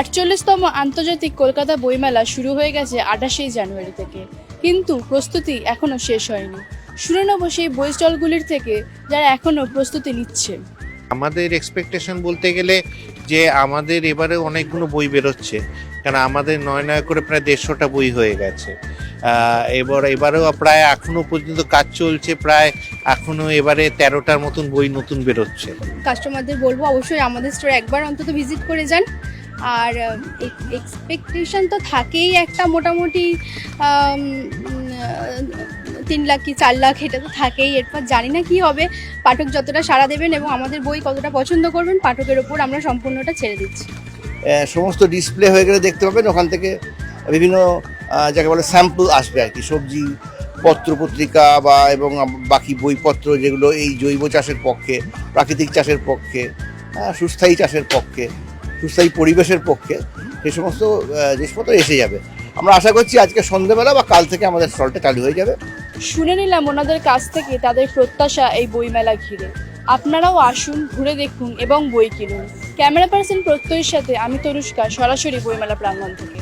আটচল্লিশতম আন্তর্জাতিক কলকাতা বইমেলা শুরু হয়ে গেছে আঠাশেই জানুয়ারি থেকে। কিন্তু প্রস্তুতি এখনও শেষ হয়নি। শুনে নেব সেই বই স্টলগুলির থেকে যারা এখনও প্রস্তুতি নিচ্ছে। আমাদের এক্সপেকটেশন বলতে গেলে যে আমাদের এবারে অনেকগুলো বই বেরোচ্ছে। কারণ আমাদের নয় নয় করে প্রায় দেড়শোটা বই হয়ে গেছে। এবার এবারেও প্রায় এখনও পর্যন্ত কাজ চলছে প্রায় এখনও এবারে তেরোটার মতন বই নতুন বেরোচ্ছে। কাস্টমারদের বলব অবশ্যই আমাদের স্টোর একবার অন্তত ভিজিট করে যান। আর এক্সপেকটেশন তো থাকেই একটা মোটামুটি তিন লাখ কি চার লাখ এটা তো থাকেই। এরপর জানি না কি হবে। পাঠক যতটা সাড়া দেবেন এবং আমাদের বই কতটা পছন্দ করবেন, পাঠকের ওপর আমরা সম্পূর্ণটা ছেড়ে দিচ্ছি। সমস্ত ডিসপ্লে হয়ে গেলে দেখতে পাবেন, ওখান থেকে বিভিন্ন যাকে বলে স্যাম্পল আসবে আর কি। সবজি, পত্র পত্রিকা বা, এবং বাকি বইপত্র যেগুলো এই জৈব চাষের পক্ষে, প্রাকৃতিক চাষের পক্ষে সুস্থায়ী চাষের পক্ষে সুস্থায়ী পরিবেশের পক্ষে সেই সমস্ত জিনিসপত্র এসে যাবে। আমরা আশা করছি আজকে সন্ধ্যেবেলা বা কাল থেকে আমাদের স্টলটা চালু হয়ে যাবে। শুনে নিলাম ওনাদের কাছ থেকে তাদের প্রত্যাশা এই বইমেলা ঘিরে। আপনারাও আসুন, ঘুরে দেখুন এবং বই কিনুন। ক্যামেরা পার্সন প্রত্যয়ের সাথে আমি তরুষ্কা সরাসরি বইমেলা প্রাঙ্গণ থেকে।